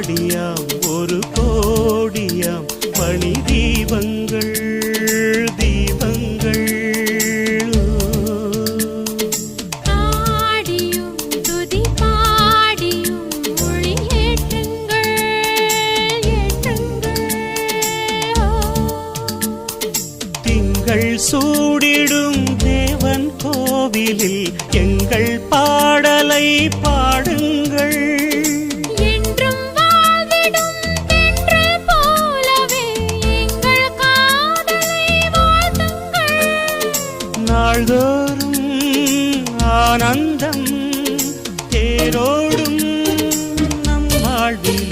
பாடியாம் ஒரு கோடியாம். மணி தீபங்கள் தீபங்கள். ஆடியும் சூடிடும் தேவன் கோவிலில் எங்கள் பாடலை பாடுங்கள் நாள்தோறும் ஆனந்தம் தேரோடும் நம் வாழ்வில்